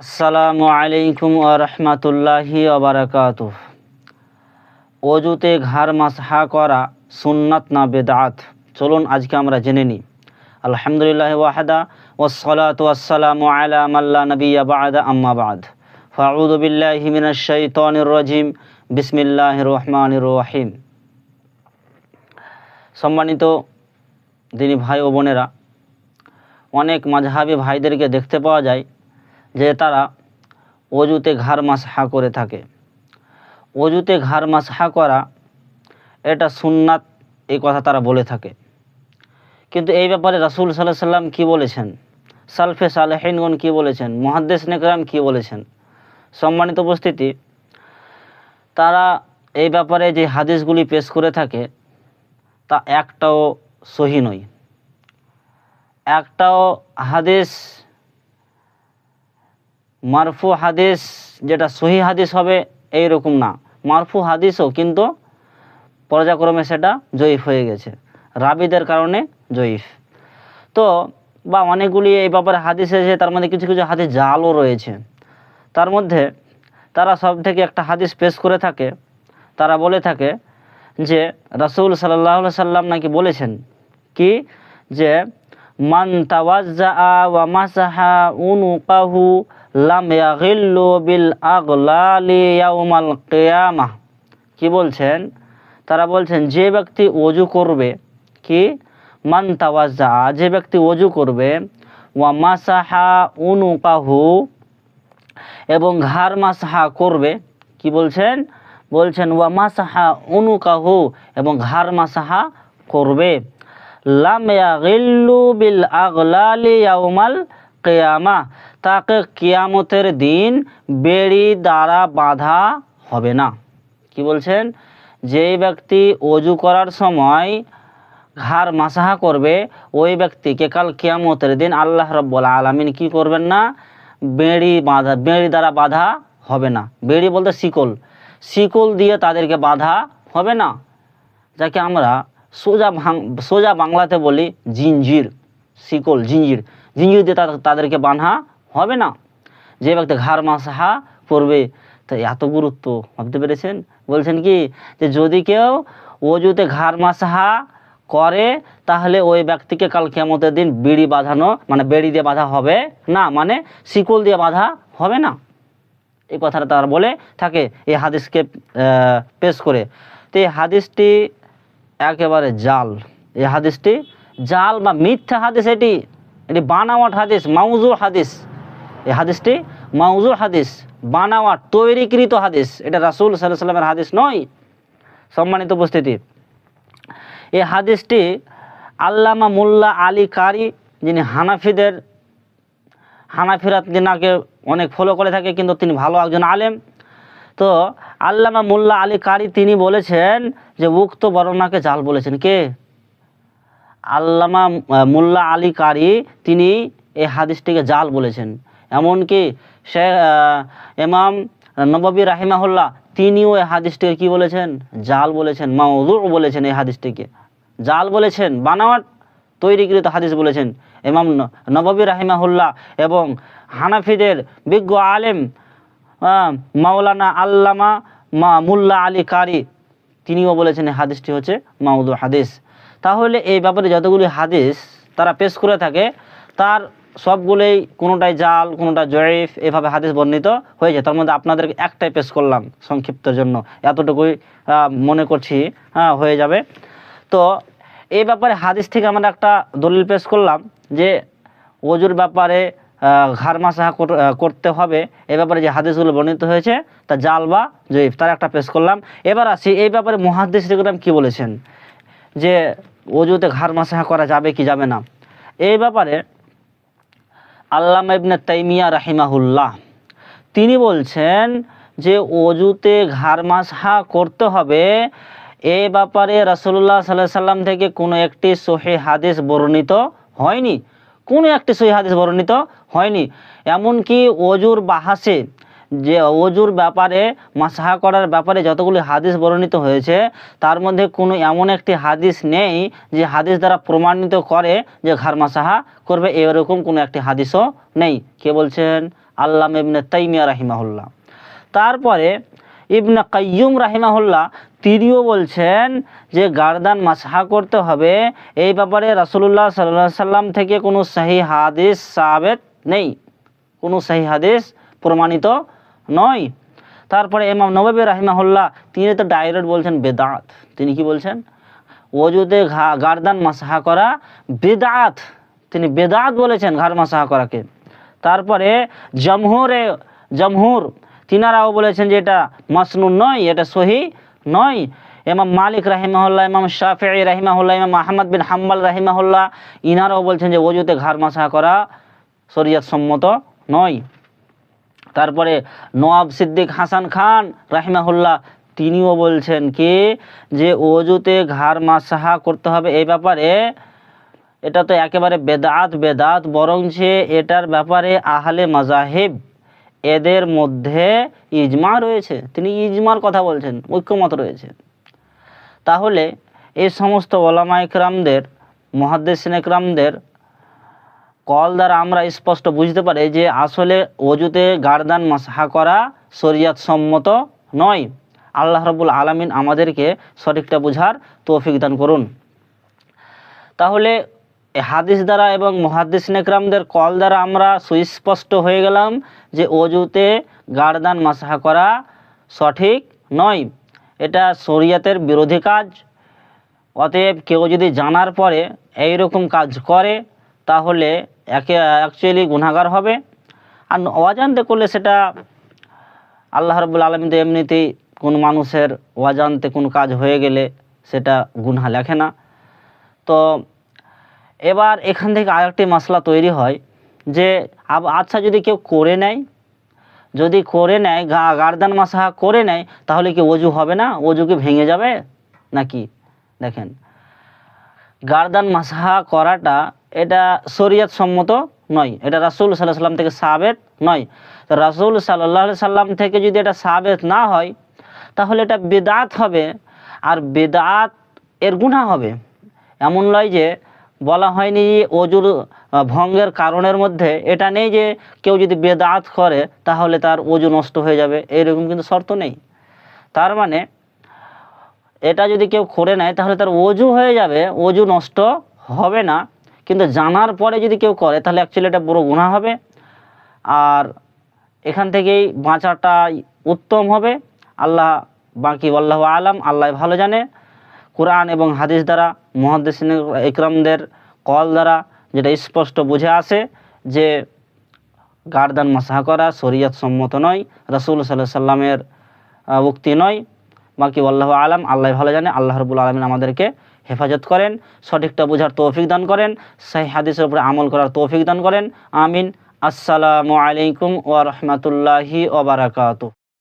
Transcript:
আসসালামু আলাইকুম রহমতুল্লাহি ওবরাকাত অজুতে ঘাড় মাসহা করা সুন্নাত না বেদাত? চলুন আজকে আমরা জেনে নিই। আলহামদুলিল্লাহ ওয়াহাদা ওসলাত ওয়াসালামু আলা মাল্লা নবিয়া বাদা আম্মা বাদ। ফাউদু বিল্লাহি মিনাশ শাইতানির রাজিম। বিসমিল্লাহির রহমানির রহিম। সম্মানিত দিনী ভাই ও বোনেরা, অনেক মাঝহাবি ভাইদেরকে দেখতে পাওয়া যায় যে তারা অজুতে ঘাড় মাসহা করে থাকে। অজুতে ঘাড় মাসহা করা এটা সুন্নাত এই কথা তারা বলে থাকে। কিন্তু এই ব্যাপারে রাসুল সাল্লাহ সাল্লাম কী বলেছেন? সালফে সালেহিনগণ কী বলেছেন? মহাদ্দেশ নেকরাম কী বলেছেন? সম্মানিত উপস্থিতি, তারা এই ব্যাপারে যে হাদিসগুলি পেশ করে থাকে, তা একটাও সহি নয়। একটাও হাদিস মারফু হাদিস যেটা সহি হাদিস হবে এই রকম না। মারফু হাদিসও কিন্তু পর্যায়ক্রমে সেটা জয়ীফ হয়ে গেছে। রাবিদের কারণে জয়ীফ। তো, বা অনেকগুলি এই ব্যাপারে হাদিস এসেছে তার মধ্যে কিছু কিছু হাদিস জালও রয়েছে। তার মধ্যে তারা সব থেকে একটা হাদিস পেশ করে থাকে, তারা বলে থাকে যে, রাসুল সাল্লাহ সাল্লাম নাকি বলেছেন কি? যে, মান তাওয়াজ্জা ওয়া মাসাহা উনুকাহু লাম বিল আগলালি ইয়াউমাল কি বলছেন? তারা বলছেন, যে ব্যক্তি অজু করবে, কি? মান তাওয়াজ্জা, যে ব্যক্তি অজু করবে, ওয়া মাসাহা উনু উনুকাহু, এবং ঘাড় মাসাহা করবে, কি বলছেন? বলছেন, ওয়া মাসাহা উনুকাহু, এবং ঘাড় মাসাহা করবে। লাম ইয়াগিল্লু বিল আগলালি ইয়াউমাল কিয়ামা। তাকে কিয়ামতের দিন বেড়ি দ্বারা বাঁধা হবে না। কি বলছেন? যেই ব্যক্তি অজু করার সময় ঘাড় মাসাহা করবে, ওই ব্যক্তিকে কাল কিয়ামতের দিন আল্লাহ রব্বুল আলমিন কি করবেন না? বেড়ি বাঁধা, বেড়ি দ্বারা বাঁধা হবে না। বেড়ি বলতে শিকল। শিকল দিয়ে তাদেরকে বাঁধা হবে না। যাকে আমরা সোজা ভাং, সোজা বাংলাতে বলি জিঞ্জির। শিকল, জিঞ্জির। জিঞ্জির দিয়ে তাদের- তাদেরকে বাঁধা হবে না। যে ব্যক্তি ঘাড় মাসহা করবে, তো এত গুরুত্ব, ভাবতে পেরেছেন? বলছেন কি, যে যদি কেউ অজুতে ঘাড় মাসহা করে, তাহলে ওই ব্যক্তিকে কাল কেমতের দিন বিড়ি বাঁধানো মানে বেড়ি দিয়ে বাঁধা হবে না মানে শিকল দিয়ে বাঁধা হবে না। এই কথাটা তার বলে থাকে, এই হাদিসকে পেশ করে। তো এই হাদিসটি একেবারে জাল। এই হাদিসটি জাল বা মিথ্যা হাদিস এটি। এটি বানাওয়াট হাদিস, মাউজুর হাদিস। এই হাদিসটি মাউজুর হাদিস বানাওয়াট তৈরিকৃত হাদিস। এটা রাসুল সাল্লাহ সাল্লামের হাদিস নয়, সম্মানিত উপস্থিতি। এই হাদিসটি আল্লামা মোল্লা আলী কারি, যিনি হানাফিদের, হানাফিরা তিনাকে অনেক ফলো করে থাকে, কিন্তু তিনি ভালো একজন আলেম। তো আল্লামা মোল্লা আলী কারি তিনি বলেছেন যে, উক্ত বর্ণনাকে জাল বলেছেন কে? আল্লামা মোল্লা আলী কারি তিনি এই হাদিসটিকে জাল বলেছেন। এমনকি সে এমাম নববী রাহিমাহুল্লাহ, তিনিও এই হাদিসটিকে কি বলেছেন? জাল বলেছেন মাউদু বলেছেন এই হাদিসটিকে। জাল বলেছেন বানাওয়াট তৈরিকৃত হাদিস বলেছেন এমাম নববী রাহিমাহুল্লাহ এবং হানাফিদের বিজ্ঞ আলেম মাওলানা আল্লামা মা মুল্লা আলী কারি, তিনিও বলেছেন এই হাদিসটি হচ্ছে মাউদু হাদিস। তাহলে এই ব্যাপারে যতগুলি হাদিস তারা পেশ করে থাকে, তার সবগুলোই কোনোটাই জাল, কোনোটা জয়ীফ এভাবে হাদিস বর্ণিত হয়েছে তার মধ্যে আপনাদেরকে একটাই পেশ করলাম সংক্ষিপ্তের জন্য। এতটুকুই মনে করছি হ্যাঁ হয়ে যাবে। তো এই ব্যাপারে হাদিস থেকে আমরা একটা দলিল পেশ করলাম যে ওজুর ব্যাপারে ঘাড় মাসাহা কর- করতে হবে। এ ব্যাপারে যে হাদিসগুলো বর্ণিত হয়েছে, তা জাল বা জয়ীফ তার একটা পেশ করলাম। এবার আসি, এই ব্যাপারে মহাদিস রেগুলাম কী বলেছেন? যে অজুতে ঘাড় মাসাহা করা যাবে কি যাবে না? এই ব্যাপারে আল্লামা ইবনে তাইমিয়া রাহিমাহুল্লাহ। তিনি বলছেন যে অজুতে ঘাড় মাসহা করতে হবে। এ ব্যাপারে রাসুল্লাহ সাল্লাহ সাল্লাম থেকে কোনো একটি সহি হাদিস বর্ণিত হয়নি। কোনো একটি সহি হাদিস বর্ণিত হয়নি। এমনকি অজুর বাহাসে যে অজুর ব্যাপারে, মাসাহা করার ব্যাপারে যতগুলি হাদিস বর্ণিত হয়েছে, তার মধ্যে কোনো এমন একটি হাদিস নেই যে হাদিস দ্বারা প্রমাণিত করে যে ঘাড় মাসাহা করবে, এরকম কোনো একটি হাদিসও নেই। কে বলছেন? আল্লাহ ইবনে তাইমিয়া রাহিমাহুল্লাহ। তারপরে ইবনে কাইয়ুম রাহিমাহুল্লাহ তিনিও বলছেন যে গার্দান মাসহা করতে হবে, এই ব্যাপারে রাসূলুল্লাহ সাল্লাহ সাল্লাম থেকে কোনো সহি হাদিস সাবেত নেই। কোনো সহি হাদিস প্রমাণিত নয়। তারপরে ইমাম নবী রাহিমাহুল্লাহ, তিনি তো ডাইরেক্ট বলছেন বেদাত। তিনি কি বলছেন? ওজুতে ঘা, গার্দান মাসাহা করা বেদাত। তিনি বেদাত বলেছেন ঘাড় মাসাহা করাকে। তারপরে জমহুরে, জমহুর, তিনারাও বলেছেন যে এটা মাসনুন নয়, এটা সহি নয়। এমাম মালিক রাহিমাহুল্লাহ, ইমাম শাফি রাহিমাহুল্লাহ, ইমাম আহমদ বিন হাম্বাল রাহিমাহুল্লাহ, ইনারাও বলছেন যে ওজুতে ঘাড় মাসাহা করা শরীয়ত সম্মত নয়। তারপরে নওয়াব সিদ্দিক হাসান খান, রাহিমাহুল্লাহ, তিনিও বলছেন কি যে অজুতে ঘাড় মাসাহা করতে হবে। এই ব্যাপারে এটা তো একেবারে বেদাত বেদাত, বরঞ্চ এটার ব্যাপারে আহলে মাজাহিব এদের মধ্যে ইজমা রয়েছে। তিনি ইজমার কথা বলছেন, ঐক্যমত রয়েছে। তাহলে এই সমস্ত ওলামা একরামদের মহাদ্দেসিন একরামদের কল দ্বারা আমরা স্পষ্ট বুঝতে পারি যে আসলে অজুতে গার্দান মাসহা করা শরিয়াত সম্মত নয়। আল্লাহ রবুল আলমিন আমাদেরকে সঠিকটা বোঝার তৌফিক দান করুন। তাহলে হাদিস দ্বারা এবং মহাদিস নেকরামদের কল দ্বারা আমরা সুস্পষ্ট হয়ে গেলাম যে অজুতে গার্দান মাসহা করা সঠিক নয়। এটা শরিয়াতের বিরোধী কাজ। অতএব কেউ যদি জানার পরে এই রকম কাজ করে তাহলে একে অ্যাকচুয়ালি গুণাগার হবে। আর অজান্তে করলে সেটা আল্লাহ রবুল আলমী তো এমনিতেই কোন মানুষের অজান্তে কোনো কাজ হয়ে গেলে সেটা গুনহা লেখে না। তো এবার এখান থেকে আরেকটি মশলা তৈরি হয় যে আচ্ছা যদি কেউ করে নেয়, যদি করে নেয়, গা, গার্দান মাসাহা করে নেয়, তাহলে কি অজু হবে না? অজু কি ভেঙে যাবে? নাকি? দেখেন, গার্দান মাসাহা করাটা এটা শরিয়ত সম্মত নয়। এটা রাসুল সাল্লাহ সাল্লাম থেকে সাবেত নয়। তো রাসুল সাল্লাহ সাল্লাম থেকে যদি এটা সাবেত না হয়, তাহলে এটা বেদাত হবে। আর বেদাত এর গুণা হবে। এমন নয় যে বলা হয়নি যে অজুর ভঙ্গের কারণের মধ্যে। এটা নেই যে কেউ যদি বেদাত করে, তাহলে তার অজু নষ্ট হয়ে যাবে। এরকম কিন্তু শর্ত নেই। তার মানে এটা যদি কেউ করে নেয়, তাহলে তার অজু হয়ে যাবে। অজু নষ্ট হবে না। কিন্তু জানার পরে যদি কেউ করে, তাহলে অ্যাকচুয়ালি এটা পুরো গুণা হবে। আর এখান থেকেই বাঁচাটা উত্তম হবে। আল্লাহ বাকি আল্লাহ আলাম, আল্লাহ ভালো জানে। কোরআন এবং হাদিস দ্বারা, মহাদ্দেসিন ইকরামদের কল দ্বারা যেটা স্পষ্ট বুঝে আসে যে, গার্দান মাসাহা করা শরীয়ত সম্মত নয়, রসুল সাল্লাহ সাল্লামের উক্তি নয়। বাকি আল্লাহ আলাম, আল্লাহ ভালো জানে, আল্লাহ রবুল আলমিন আমাদেরকে হেফাজত করেন, সঠিকটা বোঝার তৌফিক দান করেন, সেই হাদিসের উপরে আমল করার তৌফিক দান করেন। আমিন। আসসালামু আলাইকুম ওয়া রাহমাতুল্লাহি ওয়া বারাকাতুহু।